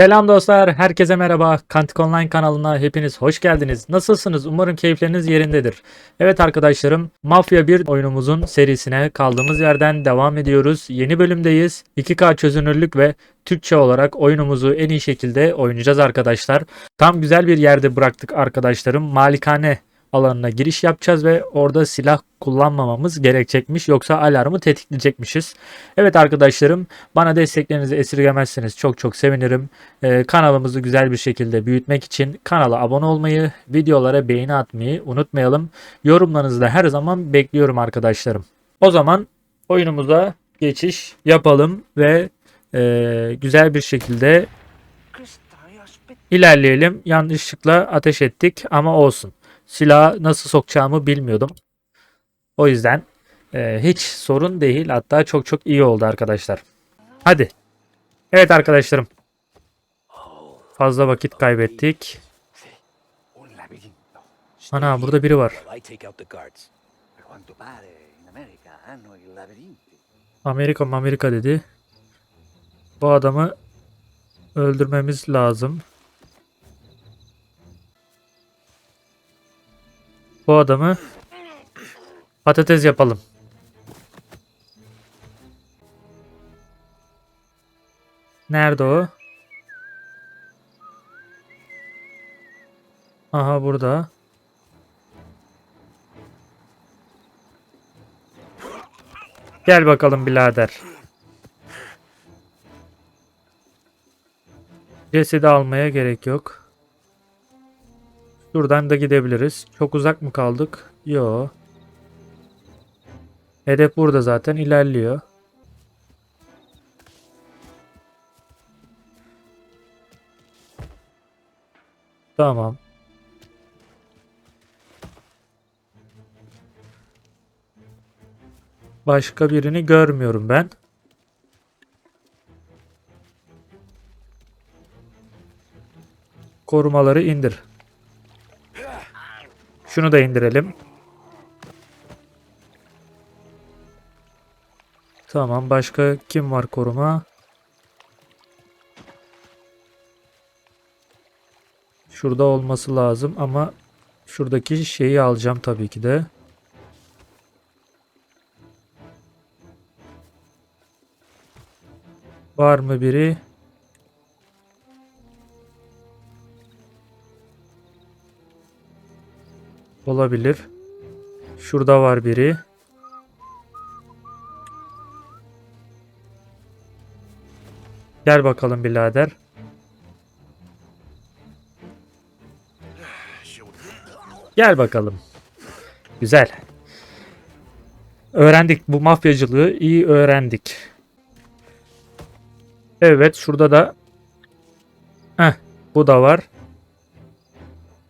Selam dostlar, herkese merhaba. Kantik Online kanalına hepiniz hoş geldiniz. Nasılsınız? Umarım keyifleriniz yerindedir. Evet arkadaşlarım, Mafya 1 oyunumuzun serisine kaldığımız yerden devam ediyoruz. Yeni bölümdeyiz. 2K çözünürlük ve Türkçe olarak oyunumuzu en iyi şekilde oynayacağız arkadaşlar. Tam güzel bir yerde bıraktık arkadaşlarım. Malikane alanına giriş yapacağız ve orada silah kullanmamamız gerekecekmiş yoksa alarmı tetikleyecekmişiz. Evet arkadaşlarım bana desteklerinizi esirgemezseniz çok çok sevinirim. Ee, kanalımızı güzel bir şekilde büyütmek için kanala abone olmayı, videolara beğeni atmayı unutmayalım. Yorumlarınızı da her zaman bekliyorum arkadaşlarım. O zaman oyunumuza geçiş yapalım ve e, güzel bir şekilde ilerleyelim. Yanlışlıkla ateş ettik ama olsun. Silahı nasıl sokacağımı bilmiyordum. O yüzden e, hiç sorun değil. Hatta çok çok iyi oldu arkadaşlar. Hadi. Evet arkadaşlarım. Fazla vakit kaybettik. Ana burada biri var. Amerika Amerika dedi. Bu adamı öldürmemiz lazım. Bu adamı patates yapalım. Nerede o? Aha burada. Gel bakalım birader. Cesedi almaya gerek yok. Şuradan da gidebiliriz. Çok uzak mı kaldık? Yo. Hedef burada zaten ilerliyor. Tamam. Başka birini görmüyorum ben. Korumaları indir. Şunu da indirelim. Tamam. Başka kim var koruma? Şurada olması lazım ama şuradaki şeyi alacağım tabii ki de. Var mı biri? Olabilir. Şurada var biri. Gel bakalım birader. Gel bakalım. Güzel. Öğrendik bu mafyacılığı iyi öğrendik. Evet şurada da Heh, bu da var.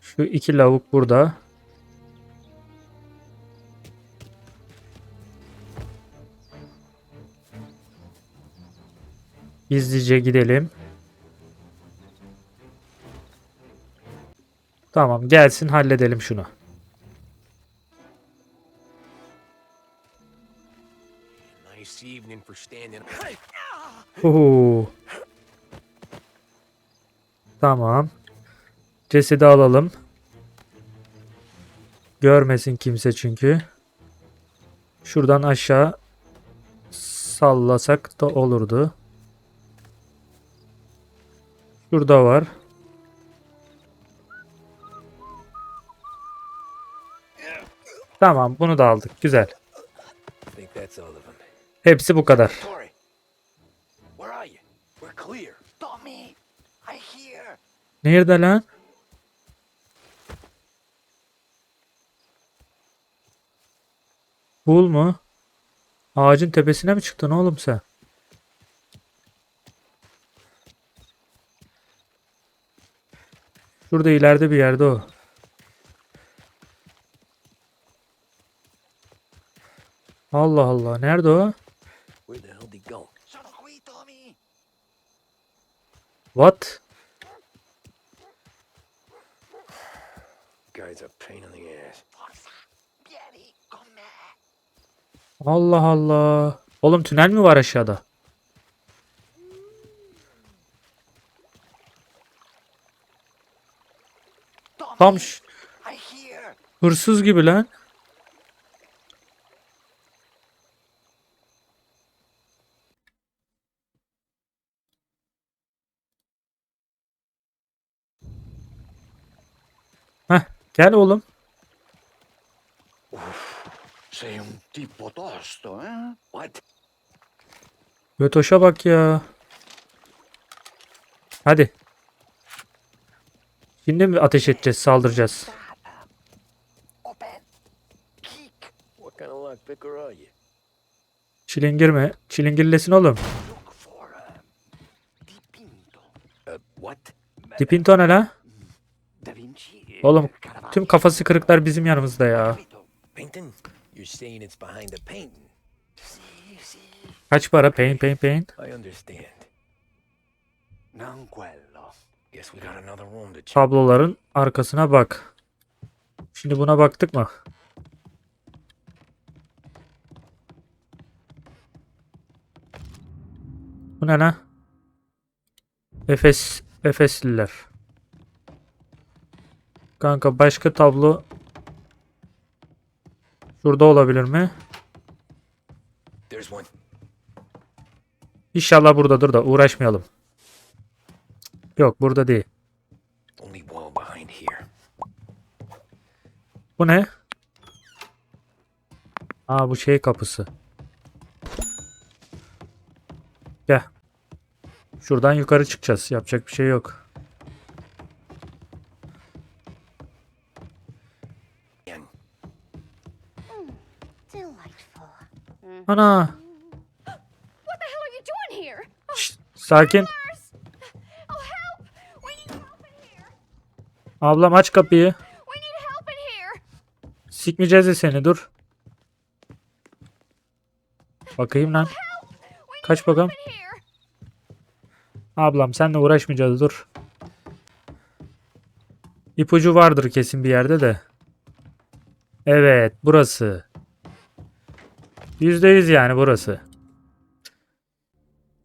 Şu iki lavuk burada. Gizlice gidelim. Tamam gelsin halledelim şunu. Nice evening for standing. Uhu. Tamam. Cesedi alalım. Görmesin kimse çünkü. Şuradan aşağı sallasak da olurdu. Şurada var. Tamam bunu da aldık. Güzel. Hepsi bu kadar. Nerede lan? Bul mu? Ağacın tepesine mi çıktın oğlum sen? Şurada ileride bir yerde o. Allah Allah. Nerede o? Where the hell did he go? Sono qui, Tommy. What? Guy's a pain in the ass. Forza, vieni con me. Allah Allah. Oğlum tünel mi var aşağıda? Tam hırsız gibi lan. Heh, gel oğlum. Sei un tipo tosto, eh? What? Götoş'a bak ya. Hadi. Şimdi mi ateş edeceğiz, saldıracağız? Çilingir mi? Çilingirlesin oğlum. Dipinto. Ne la? Oğlum tüm kafası kırıklar bizim yanımızda ya. Kaç para? Paint paint paint. Tabloların arkasına bak. Şimdi buna baktık mı? Bu ne lan? Efes Efesliler. Kanka başka tablo Şurada olabilir mi? İnşallah buradadır da uğraşmayalım. Yok burada değil. Bu ne? Aa bu şey kapısı. Gel. Şuradan yukarı çıkacağız. Yapacak bir şey yok. Delightful. Ana. What the hell are you doing here? Oh, Şşt, sakin. Mars! Oh, help! We need help in here! Ablam aç kapıyı. Sikmeyeceğiz de seni dur. Bakayım lan. Kaç bakalım. Ablam senle uğraşmayacağız dur. İpucu vardır kesin bir yerde de. Evet burası. Yüzde yüz yani burası.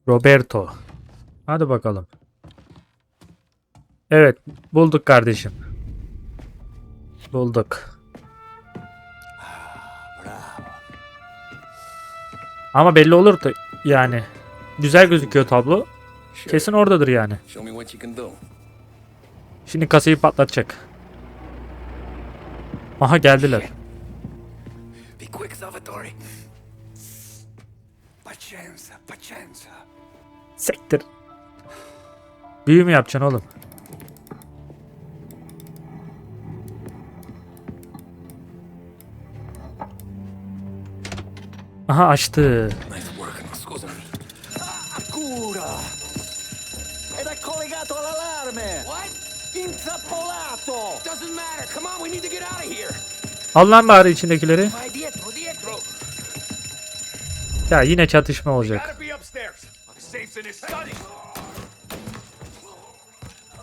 Roberto. Hadi bakalım. Evet bulduk kardeşim. Bulduk. Bravo. Ama belli olur da yani. Güzel gözüküyor tablo. Kesin oradadır yani. Şimdi kasayı patlatacak. Aha geldiler. Sektir. Büyü mü yapacaksın oğlum? Of here. Al lan bari içindekileri. Ya yine çatışma olacak.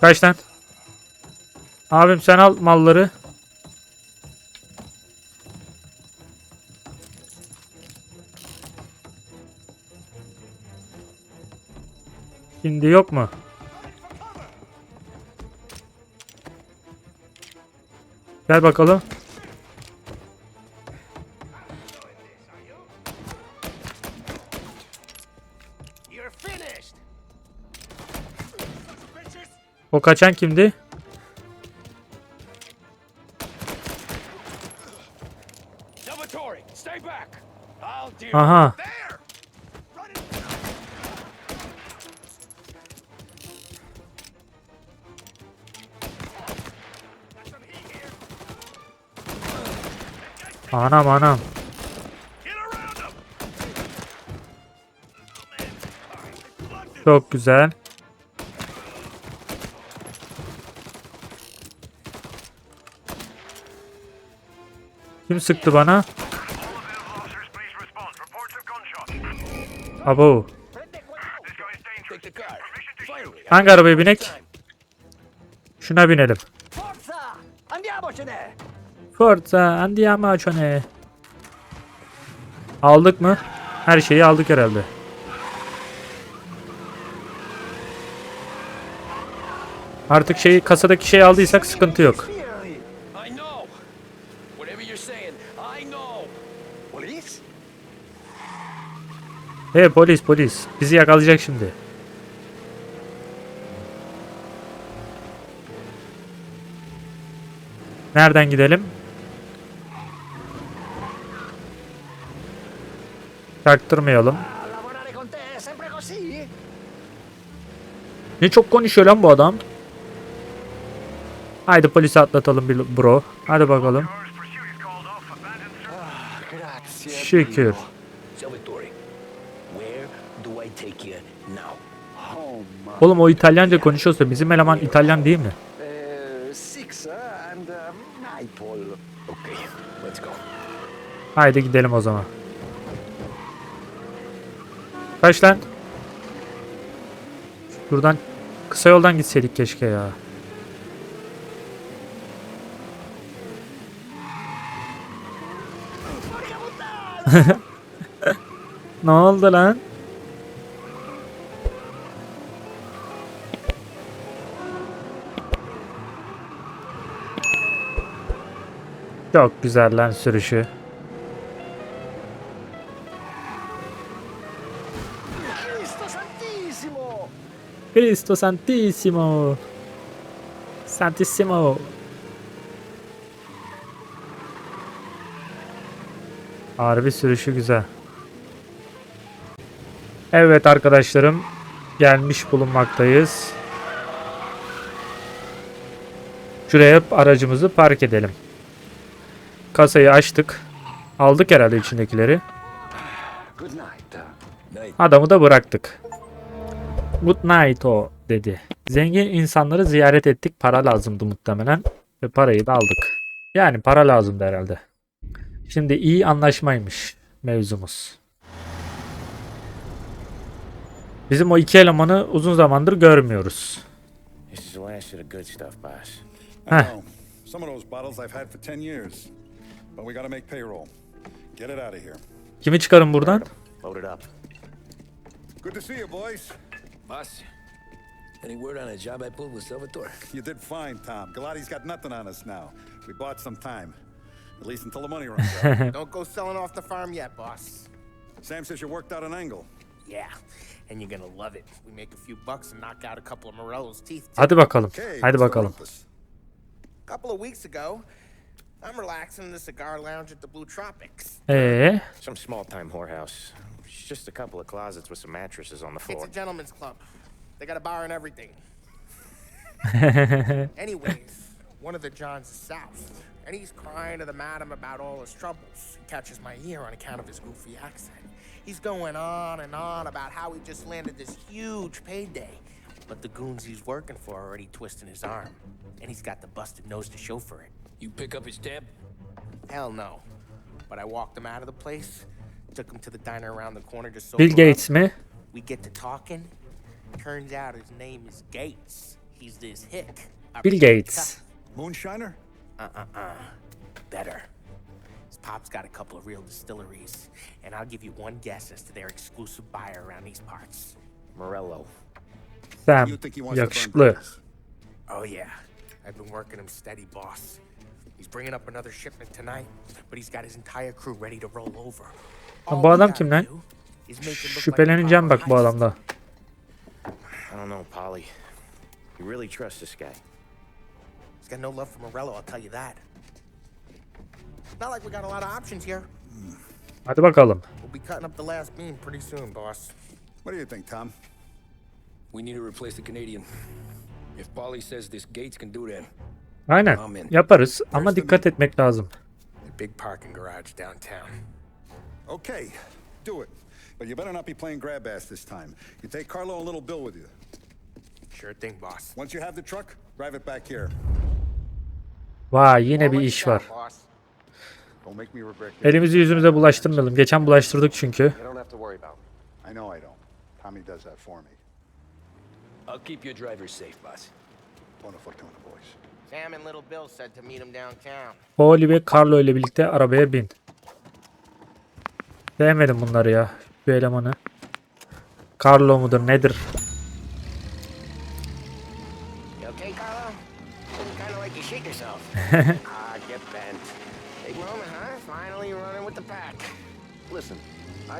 Kaç lan? Abim sen al malları. Şimdi yok mu? Gel bakalım. O kaçan kimdi? Aha. Anam anam. Çok güzel. Kim sıktı bana? Abo. Hangi arabaya binek? Şuna binelim. Forza andiamo a cione. Aldık mı? Her şeyi aldık herhalde. Artık şeyi kasadaki şeyi aldıysak sıkıntı yok. Hey polis polis bizi yakalayacak şimdi. Nereden gidelim? Çaktırmayalım. Ne çok konuşuyor lan bu adam. Haydi polisi atlatalım bir bro. Hadi bakalım. Şükür. Oğlum o İtalyanca konuşuyorsa bizim eleman İtalyan değil mi? Haydi gidelim o zaman. Kaç lan? Buradan kısa yoldan gitseydik keşke ya. ne oldu lan? Çok güzel lan sürüşü. Cristo Santissimo. Santissimo. Harbi sürüşü güzel. Evet arkadaşlarım gelmiş bulunmaktayız. Şuraya aracımızı park edelim. Kasayı açtık. Aldık herhalde içindekileri. Adamı da bıraktık. Good night o dedi. Zengin insanları ziyaret ettik. Para lazımdı muhtemelen. Ve parayı da aldık. Yani para lazımdı herhalde. Şimdi iyi anlaşmaymış mevzumuz. Bizim o iki elemanı uzun zamandır görmüyoruz. This is the last of the good stuff, boss. I Huh. know. Some of those bottles I've had for 10 years. But we gotta make payroll. Get it out of here. Kimi çıkarın buradan? Load it up. Good to see you, boys. Boss, any word on a job I pulled with Salvatore? You did fine, Tom. Galati's got nothing on us now. We bought some time. At least until the money runs out. Don't go selling off the farm yet, boss. Sam says you worked out an angle. Yeah, and you're gonna love it. We make a few bucks and knock out a couple of Morello's teeth. too. Hadi bakalım. Okay, Hadi what's the bakalım. A couple of weeks ago, I'm relaxing in the cigar lounge at the Blue Tropics. Ee, Some small time whorehouse. It's just a couple of closets with some mattresses on the floor. It's a gentleman's club. They got a bar and everything. Anyways, one of the Johns is south, and he's crying to the madam about all his troubles. He catches my ear on account of his goofy accent. He's going on and on about how he just landed this huge payday, but the goons he's working for are already twisting his arm, and he's got the busted nose to show for it. You pick up his tab? Hell no. But I walked him out of the place, took him to the diner around the corner to sober Bill up. Gates mi? We get to talking. Turns out his name is Gates. He's this hick. Bill big Gates. Moonshiner? Uh-uh-uh. Better. His pop's got a couple of real distilleries, and I'll give you one guess as to their exclusive buyer around these parts. Morello. Sam. You think he wants to burn Yakışıklı. Oh yeah, I've been working him steady, boss. He's bringing up another shipment tonight, but he's got his entire crew ready to roll over. All bu adam kim lan? Şüpheleneceğim bak bu adamda. I don't know, Polly. You really trust this guy? He's got no love for Morello, I'll tell you that. Not like we got a lot of options here. Hadi bakalım. We'll be cutting up the last beam pretty soon, boss. What do you think, Tom? We need to replace the Canadian. If Polly says this Gates can do that, Aynen. Yaparız ama dikkat etmek lazım. Big parking garage downtown. Okay, do it. But you better not be playing grab ass this time. You take Carlo and little Bill with you. Sure thing, boss. Once you have the truck, drive it back here. Vay yine bir iş var. Elimizi yüzümüze bulaştırmayalım. Geçen bulaştırdık çünkü. I know I don't. Tommy does that for me. I'll keep your driver safe, boss. Buona fortuna, boys. Sam and little Bill said to meet him downtown. Pauli ve Carlo ile birlikte arabaya bin. Sevmedim bunları ya. Bu elemanı. Carlo mudur nedir? You okay, Carlo? Kind of like you shit yourself. ah, get bent. Big moment, huh? Finally running with the pack. Listen,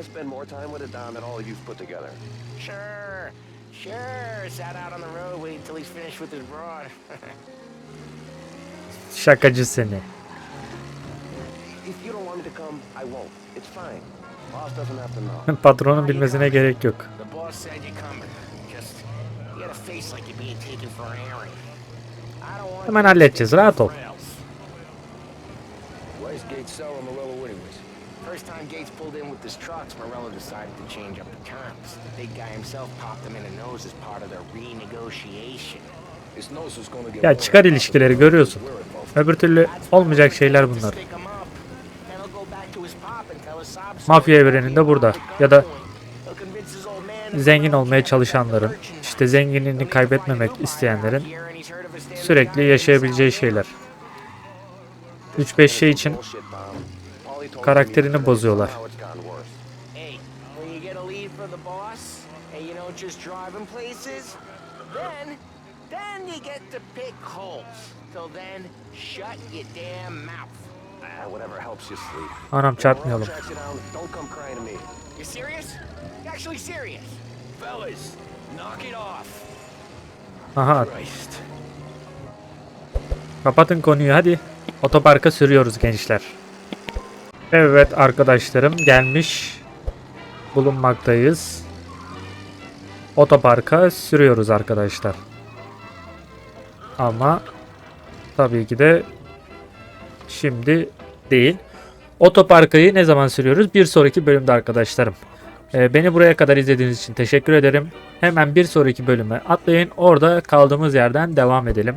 I spend more time with it, Don, than all of you've put together. Sure, sure. Sat out on the road waiting till he's finished with his broad. Şakacı seni. If you don't want me to come, I won't. It's fine. Patronun bilmesine gerek yok. Hemen halledeceğiz, rahat ol. First time Gates pulled in with his trucks, Morello decided to change up the terms. The big guy himself popped him in the nose as part of their renegotiation. Ya çıkar ilişkileri görüyorsun. Öbür türlü olmayacak şeyler bunlar. Stick him up. Then he'll go back to his pop and tell his sob story Mafya evreninde burada. Ya da Zengin olmaya çalışanların, işte zenginliğini kaybetmemek isteyenlerin sürekli yaşayabileceği şeyler. This 3-5 is şey için karakterini bozuyorlar. then you get to pick holes. Till then, shut your damn mouth. Ah, whatever helps you sleep. Anam çarpmayalım. tracks you down, don't come crying to me. You serious? You actually serious? Fellas, knock it off. Aha kapatın konuyu hadi. Otoparka sürüyoruz gençler. Evet arkadaşlarım gelmiş bulunmaktayız. Otoparka sürüyoruz arkadaşlar. Ama tabii ki de şimdi değil. Otoparkayı ne zaman sürüyoruz? Bir sonraki bölümde arkadaşlarım. Ee, beni buraya kadar izlediğiniz için teşekkür ederim. Hemen bir sonraki bölüme atlayın. Orada kaldığımız yerden devam edelim.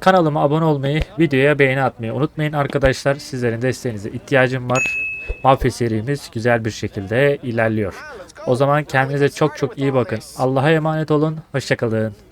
Kanalıma abone olmayı, videoya beğeni atmayı unutmayın arkadaşlar. Sizlerin desteğinize ihtiyacım var. Mafya serimiz güzel bir şekilde ilerliyor. O zaman kendinize çok çok iyi bakın. Allah'a emanet olun. Hoşçakalın.